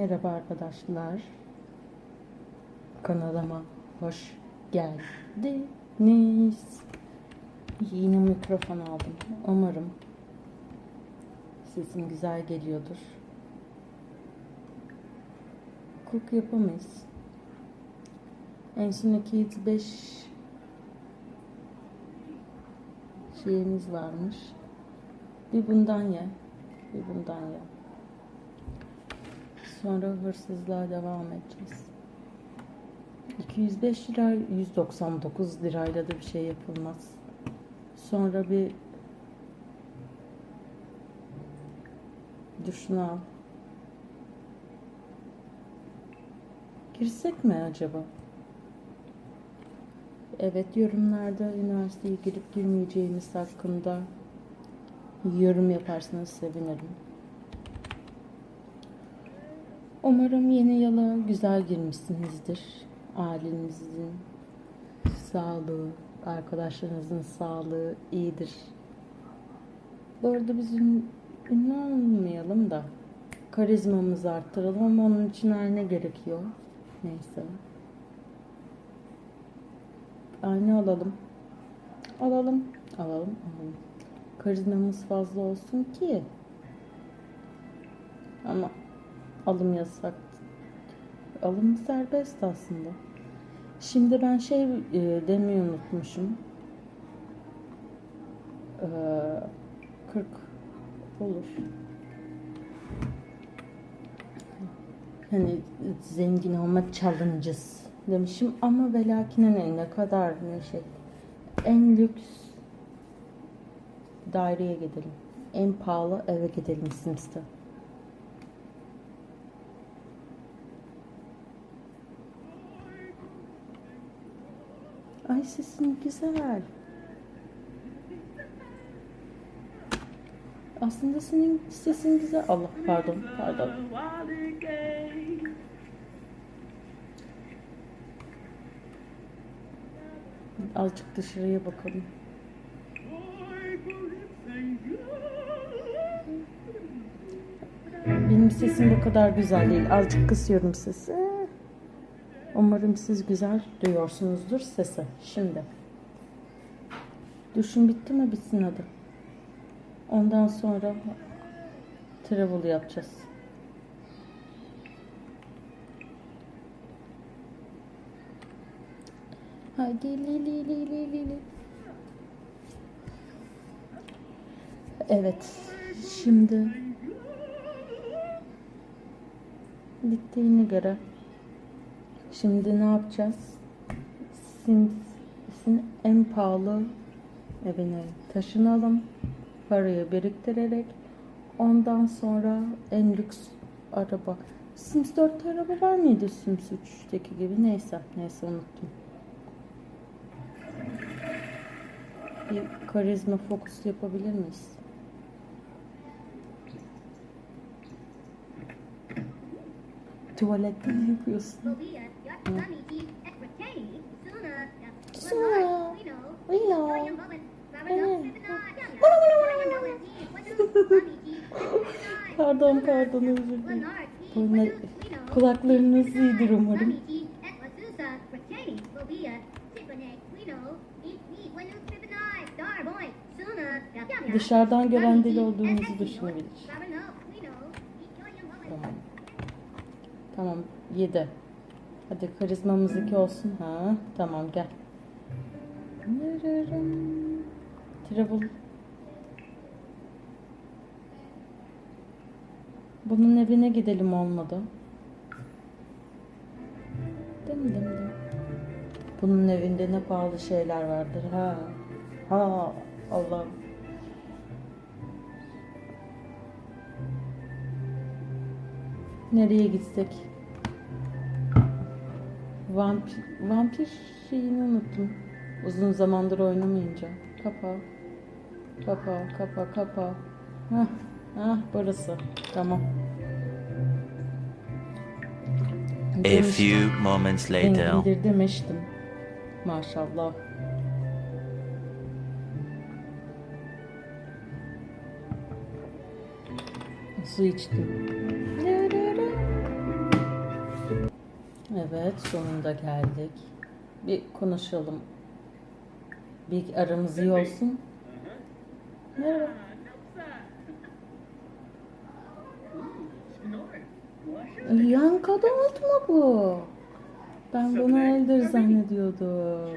Merhaba arkadaşlar. Kanalıma hoş geldiniz. Yine mikrofon aldım. Umarım sesim güzel geliyordur. Cook yapamayız. En son 205 şeyimiz varmış. Bir bundan ye. Bir bundan ye. Sonra hırsızlığa devam edeceğiz. 205 lira 199 lirayla da bir şey yapılmaz. Sonra bir duşunu al. Girsek mi acaba? Evet yorumlarda üniversiteye girip girmeyeceğimiz hakkında yorum yaparsanız sevinirim. Umarım yeni yıla güzel girmişsinizdir. Ailenizin sağlığı, arkadaşlarınızın sağlığı iyidir. Bu arada biz ün- ünlü olmayalım da karizmamızı arttıralım ama onun için her ne gerekiyor? Neyse. Ayna alalım. Alalım. Alalım. Alalım. Karizmamız fazla olsun ki. Ama alım yasak. Alım serbest aslında. Şimdi ben şey e, demeyi unutmuşum. Ee, 40 olur. Hani zengin olmak challenges demişim ama ve lakin ne, ne kadar ne şey en lüks daireye gidelim. En pahalı eve gidelim Sims'te. Ay sesin güzel. Aslında senin sesin güzel. Allah pardon pardon. Azıcık dışarıya bakalım. Benim sesim bu kadar güzel değil. Azıcık kısıyorum sesi. Umarım siz güzel duyuyorsunuzdur sesi. Şimdi. Düşün bitti mi? Bitsin hadi. Ondan sonra travel yapacağız. Hadi li li li li li li. Evet. Şimdi bittiğine göre şimdi ne yapacağız? Sims'in en pahalı evine taşınalım. Parayı biriktirerek ondan sonra en lüks araba. Sims 4'te araba var mıydı Sims 3'teki gibi? Neyse. Neyse unuttum. Bir karizma fokus yapabilir miyiz? Tuvalette ne yapıyorsun? Suna. Willow. Pardon pardon özür dilerim. Bunlar, kulaklarınız iyidir umarım. Dışarıdan gören deli olduğunuzu düşünebilir. Tamam. Tamam 7. Hadi karizmamız 2 olsun. Ha, tamam gel. Travel. Bunun evine gidelim olmadı. Dım dım dım. Bunun evinde ne pahalı şeyler vardır ha. Ha Allah'ım. Nereye gitsek? Vampir, vampir şeyini unuttum. Uzun zamandır oynamayınca. Kapa. Kapa, kapa, kapa. Hah, hah burası. Tamam. A few moments later. İndir demiştim. Maşallah. Su içtim. Evet, sonunda geldik. Bir konuşalım. Bir aramız iyi olsun. Merhaba. Yan kadın oldu mu bu? Ben bunu Elder zannediyordum.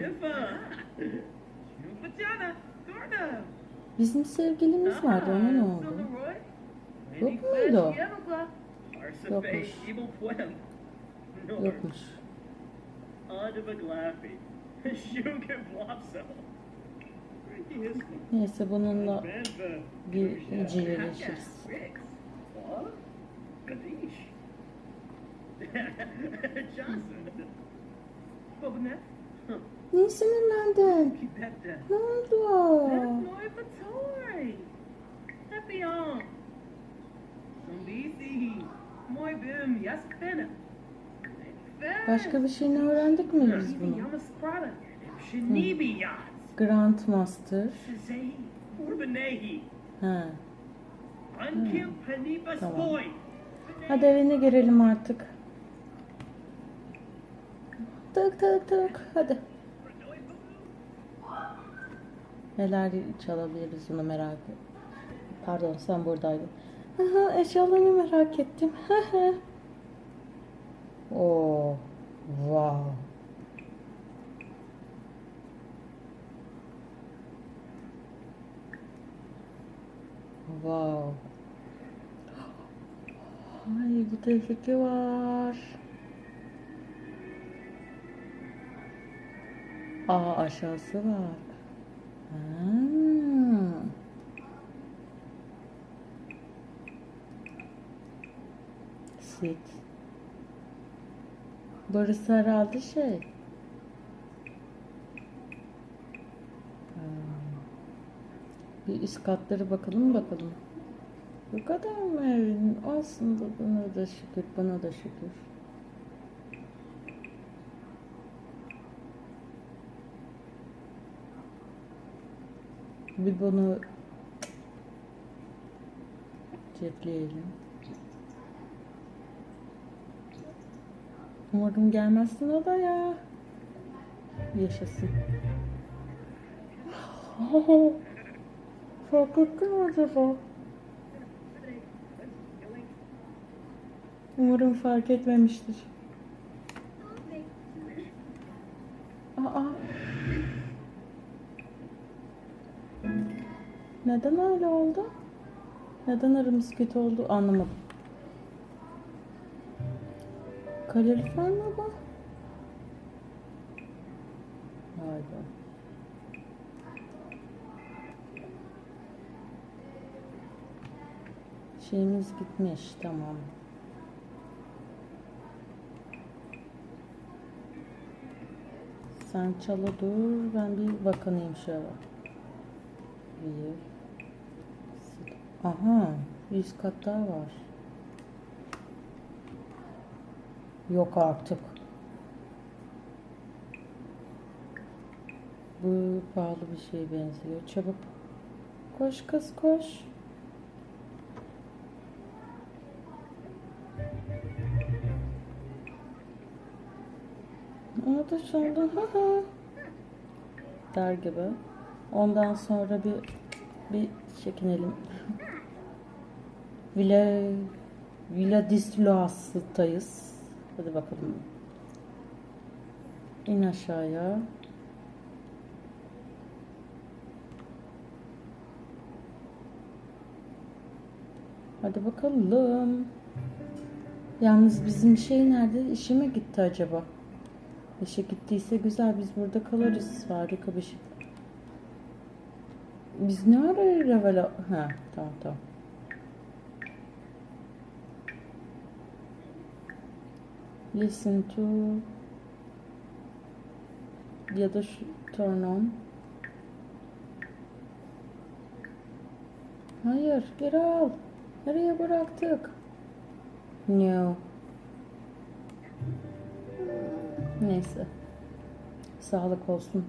Bizim sevgilimiz vardı, ona ne oldu? Yok muydu? Yokmuş. Yokmuş. Neyse bununla bir ciğerleşiriz. Niye sinirlendin? Ne oldu? Başka bir şeyini öğrendik mi biz bunu? Grandmaster. Ha. Tamam. Hadi evine girelim artık. Tık tık tık. Hadi. Neler çalabiliriz onu merak et. Pardon sen buradaydın. Aha, eşyalarını merak ettim. Oo, wow. Wow. Ay bu tehlike var. Aa aşağısı var. Ha. Sit. Burası herhalde şey. Bir üst katları bakalım bakalım. Bu kadar mı evin? Aslında buna da şükür, bana da şükür. Bir bunu cepleyelim. Umarım gelmezsin odaya. Yaşasın. Fark ettin mi acaba? Umarım fark etmemiştir. Aa. Neden öyle oldu? Neden aramız kötü oldu anlamadım. Kalorifer mi bu? Galiba. Şeyimiz gitmiş tamam. Sen çala dur ben bir bakınayım şöyle. Bir. Aha, bir üst kat daha var. Yok artık. Bu pahalı bir şeye benziyor. Çabuk. Koş kız koş. Onu da ha. Der gibi. Ondan sonra bir bir çekinelim. Villa Villa Disloas'tayız. Hadi bakalım. İn aşağıya. Hadi bakalım. Yalnız bizim şey nerede? İşe mi gitti acaba? İşe gittiyse güzel biz burada kalırız. Harika bir şey. Biz ne ara level Ha tamam tamam. Listen to ya da şu turn on. Hayır geri al. Nereye bıraktık? No. Neyse. Sağlık olsun.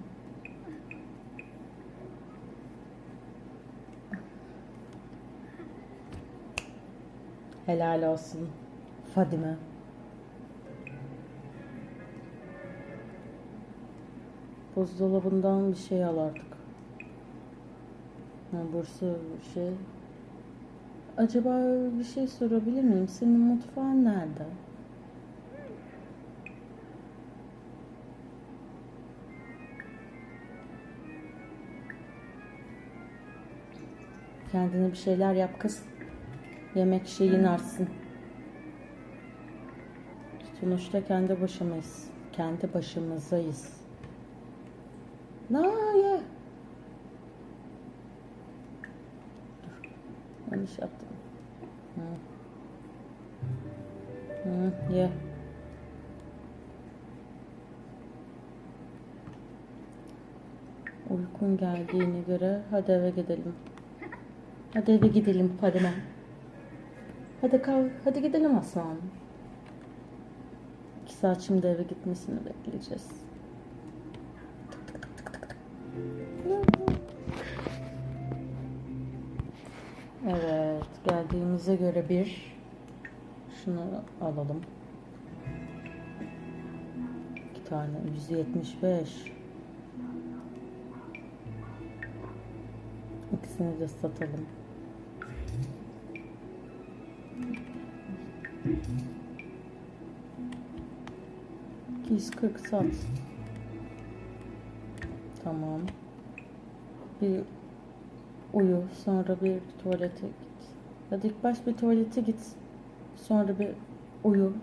Helal olsun. Fadime. Buzdolabından bir şey al artık. Ha, burası şey. Acaba bir şey sorabilir miyim? Senin mutfağın nerede? Kendine bir şeyler yap kız. Yemek şeyin artsın. Sonuçta kendi başımız. Kendi başımızdayız. Ya? Dur. Yanlış yaptım. Hı. Hı, ye. Uykun geldiğine göre hadi eve gidelim. Hadi eve gidelim Fadime. Hadi kalk, hadi gidelim Aslan. İki saat şimdi eve gitmesini bekleyeceğiz. Geldiğimize göre bir şunu alalım. İki tane 175. İkisini de satalım. Kırk sat. Tamam. Bir uyu sonra bir tuvalete git. Ya ilk baş bir tuvalete git. Sonra bir uyu.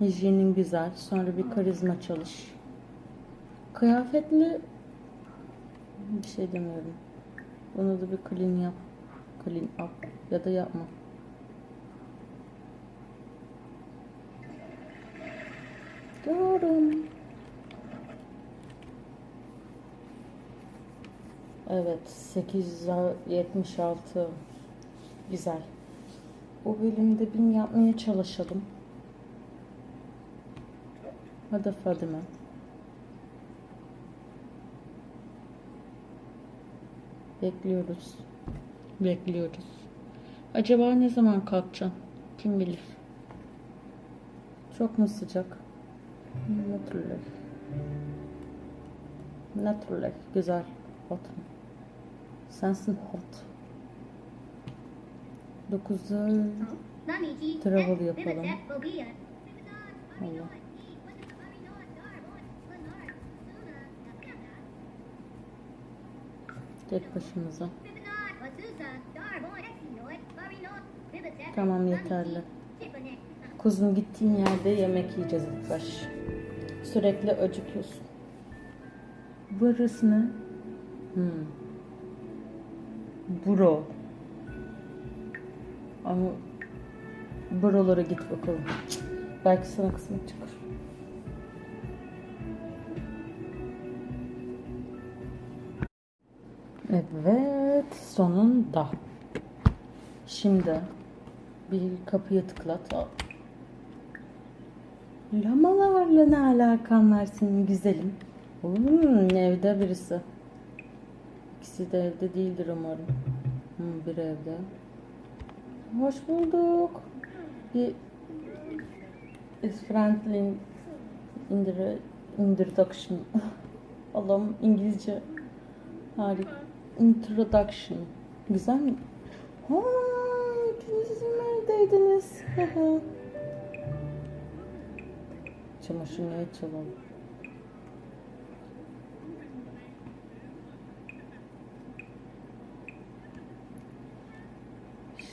Hijyenin güzel. Sonra bir karizma çalış. Kıyafetli bir şey demiyorum. Bunu da bir clean yap. Clean up ya da yapma. Diyorum. Evet 876 güzel. Bu bölümde bin yapmaya çalışalım. Hadi Fadime. Bekliyoruz. Bekliyoruz. Acaba ne zaman kalkacaksın? Kim bilir. Çok mu sıcak? Naturlar. Naturlar. Güzel. Hot? Sensin hot. 9'da Travel yapalım. Allah. Tek başımıza. Tamam yeterli. Kuzum gittiğin yerde yemek yiyeceğiz ilk baş. Sürekli acıkıyorsun. Burası ne? Hmm. Bro. Ama buralara git bakalım. Belki sana kısmet çıkar. Evet, sonunda. Şimdi bir kapıya tıklat. Al. Lamalarla ne alakan var senin güzelim? Hmm, evde birisi. İkisi de evde değildir umarım. Hmm, bir evde. Hoş bulduk. Bir is friendly indir introduction. Allah'ım İngilizce harika. Introduction. Güzel mi? Ha, ikiniz neredeydiniz? Çamaşır neye çalalım?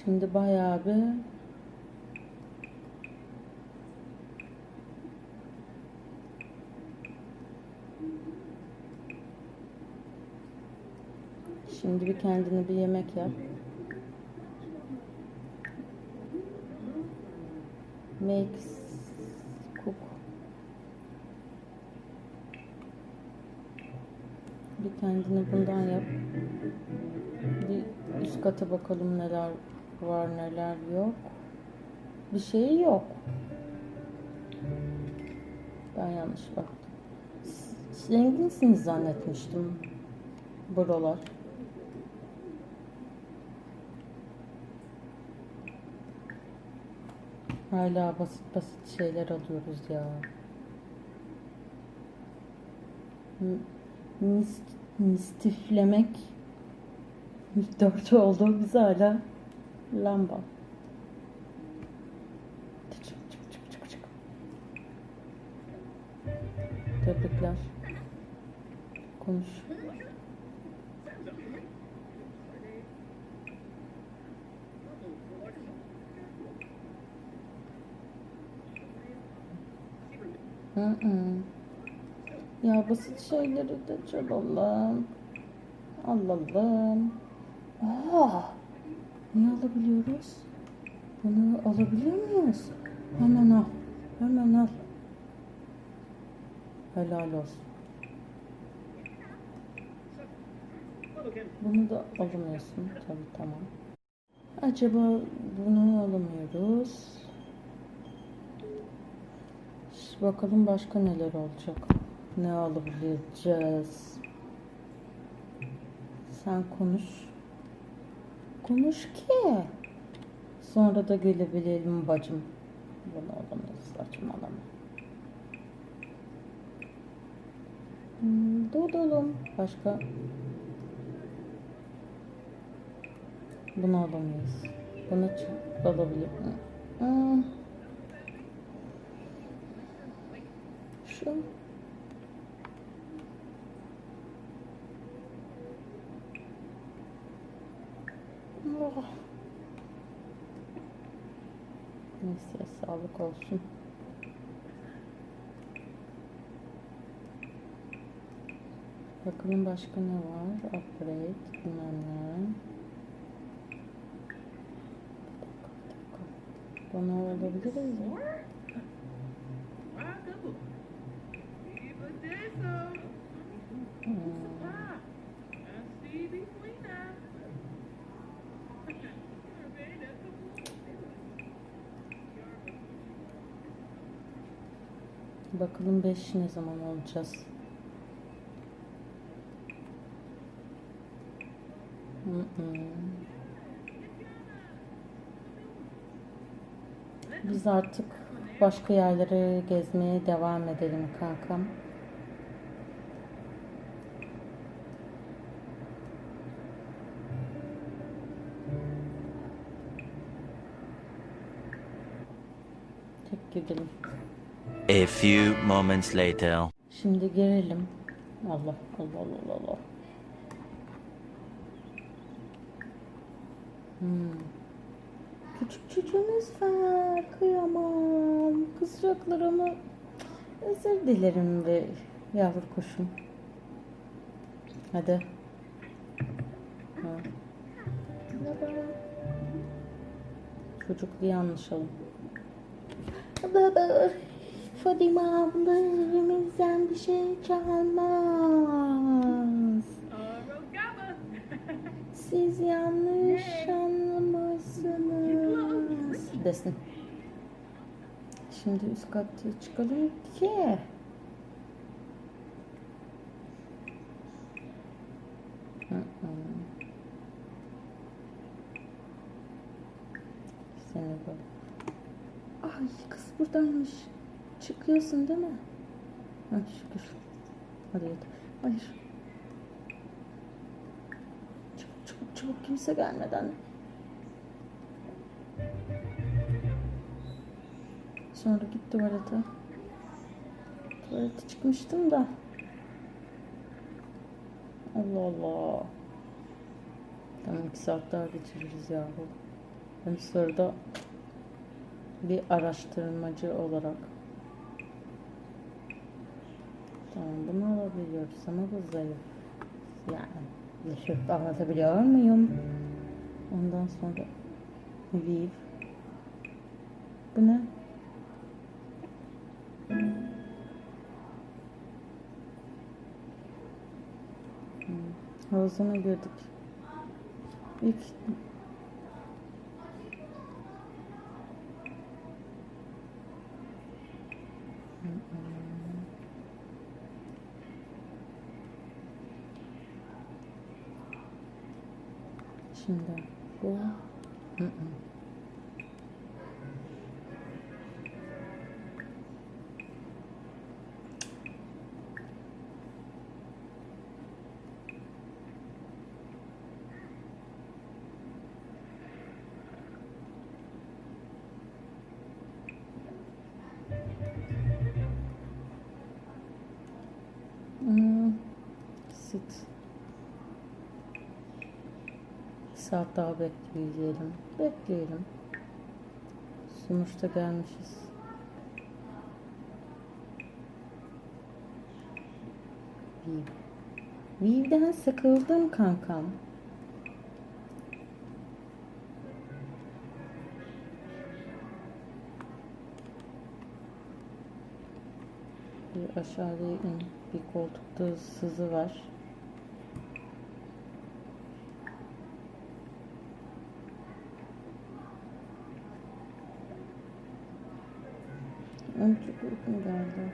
Şimdi bayağı bir Şimdi bir kendine bir yemek yap. Make cook. Bir kendine bundan yap. Bir üst kata bakalım neler var neler yok. Bir şey yok. Ben yanlış baktım. Zenginsiniz zannetmiştim. Buralar. Hala basit basit şeyler alıyoruz ya. Mis, mistiflemek dört oldu. Biz hala lamba. Çık. Tebrikler. Konuş. Hı hı. Ya basit şeyleri de çalalım. Alalım. Aa, ne alabiliyoruz? Bunu alabiliyor muyuz? Hemen al. Hemen al. Helal olsun. Bunu da alamıyorsun. Tabii tamam. Acaba bunu alamıyoruz. Ş- Bakalım başka neler olacak. Ne alabileceğiz? Sen konuş. Konuş ki. Sonra da gelebilelim bacım. Bunu alamayız saçmalama. Hmm, Dodolum. Başka? Bunu alamayız. Bunu ç- alabilir mi? Hmm. Şu. Oh. Neyse sağlık olsun. Bakalım başka ne var? Upgrade, bilmem ne. Bunu alabiliriz ya. Hmm. Bakalım 5 ne zaman olacağız? Biz artık başka yerlere gezmeye devam edelim kankam. Gidelim. A few moments later. Şimdi gelelim. Allah Allah Allah Allah. Hmm. Küçük çocuğumuz var. Kıyamam. Kızacaklar ama özür dilerim be yavru kuşum. Hadi. Ha. Çocuk diye anlaşalım. Baba. Fadime abla elimizden bir şey çalmaz. Siz yanlış anlamışsınız. Desin. Şimdi üst katta çıkalım ki. Seni böyle. Ay kız buradaymış. Çıkıyorsun değil mi? Ha şükür. Hadi yeter. Hayır. Çabuk çabuk çabuk kimse gelmeden. Sonra git tuvalete. Tuvalete çıkmıştım da. Allah Allah. Tamam iki saat daha geçiririz yahu. Ben sırada bir araştırmacı olarak Tamam bunu alabiliyoruz ama bu zayıf. Yani yaşıp anlatabiliyor muyum? Ondan sonra Viv. Bu ne? Hmm, Havuzuna girdik. İlk saat daha bekleyelim. Bekleyelim. Sonuçta gelmişiz. View. View'den sıkıldım kankam. Bir aşağıya in. Bir koltukta sızı var. Onun çok uykum geldi.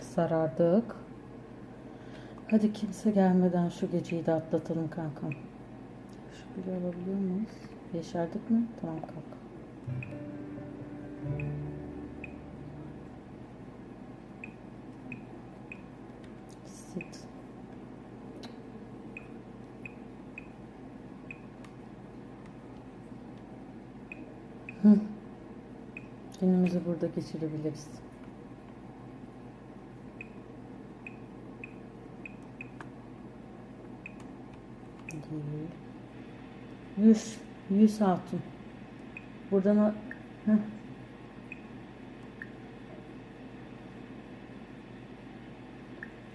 Sarardık. Hadi kimse gelmeden şu geceyi de atlatalım kankam. Şu bile alabiliyor muyuz? Yeşerdik mi? Tamam kalk. Sit. Hı. Burada geçirebiliriz. Yüz. Yüz hatun. Buradan. Heh.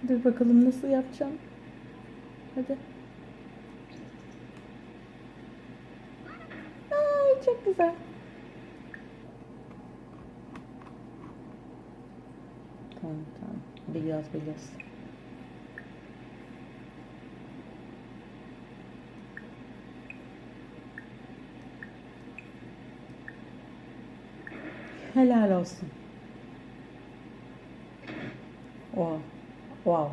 Dur bakalım nasıl yapacağım. Hadi. Ay çok güzel. Tamam tamam. Biraz biraz. Helal olsun. Wow. Wow.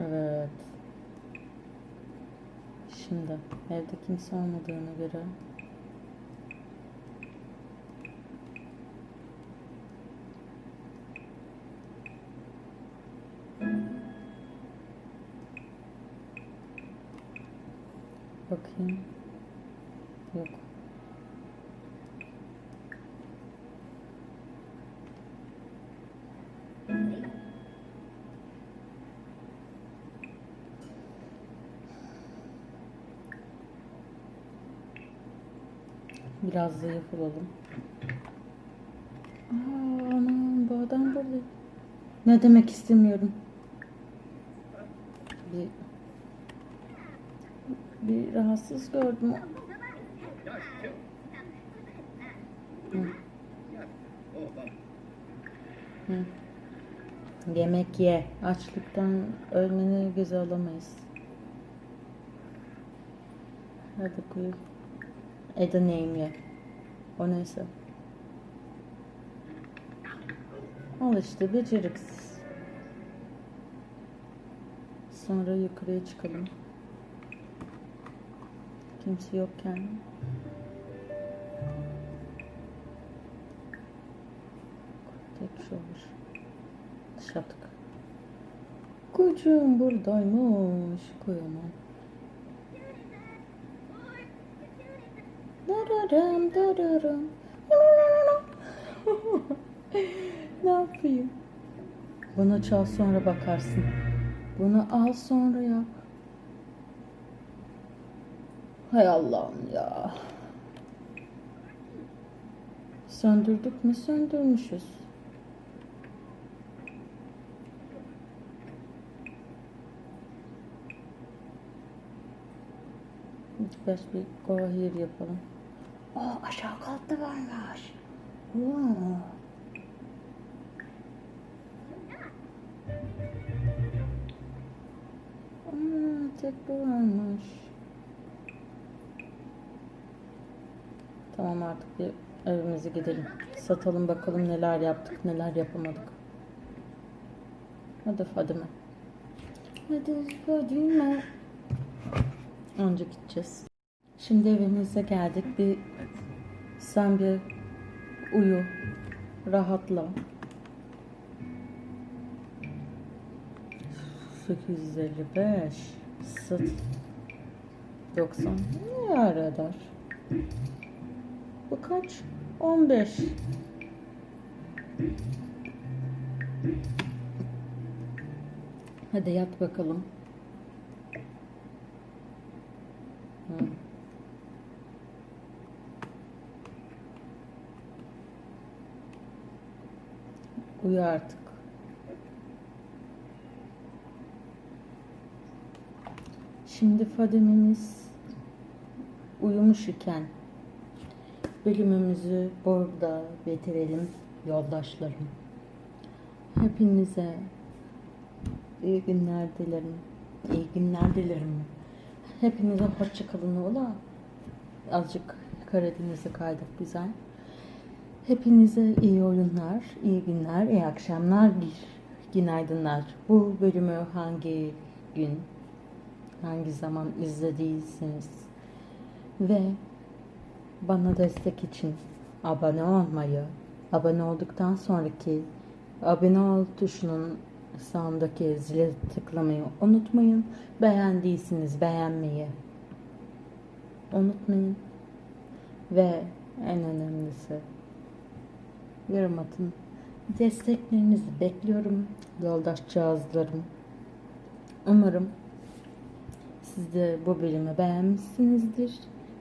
Evet. Şimdi evde kimse olmadığına göre bakayım. Yok. Biraz zayıf olalım. Aa, anam bu adam burada. Ne demek istemiyorum. Bir, bir rahatsız gördüm. Hı. Hı. Yemek ye. Açlıktan ölmeni göze alamayız. Hadi koy. Eda neyim ye. O neyse. Al işte beceriksiz. Sonra yukarıya çıkalım. Kimse yokken. Tek şu olur. Dışarıdık. Kucum buradaymış. Koyamam. Dararam dararam. ne yapayım? Bunu çal sonra bakarsın. Bunu al sonra yap. Hay Allah'ım ya. Söndürdük mü? Söndürmüşüz. Biraz bir go here yapalım. Aa aşağı katta varmış. Oo. Aa, tek bu varmış. Tamam artık bir evimize gidelim. Satalım bakalım neler yaptık neler yapamadık. Hadi Fadime. Hadi Fadime. Önce gideceğiz. Şimdi evimize geldik. Bir sen bir uyu. Rahatla. 855 Sıt 90 ne ara eder? Bu kaç? 15 Hadi yat bakalım. Uyu artık. Şimdi Fadimemiz uyumuş iken bölümümüzü burada bitirelim yoldaşlarım. Hepinize iyi günler dilerim. İyi günler dilerim. Hepinize hoşça kalın ola. Azıcık Karadeniz'e kaydık güzel. Hepinize iyi oyunlar, iyi günler, iyi akşamlar, günaydınlar. Bu bölümü hangi gün, hangi zaman izlediyseniz ve bana destek için abone olmayı, abone olduktan sonraki abone ol tuşunun sağındaki zile tıklamayı unutmayın. Beğendiyseniz beğenmeyi unutmayın. Ve en önemlisi yorum atın. Desteklerinizi bekliyorum yoldaş cihazlarım. Umarım siz de bu bölümü beğenmişsinizdir.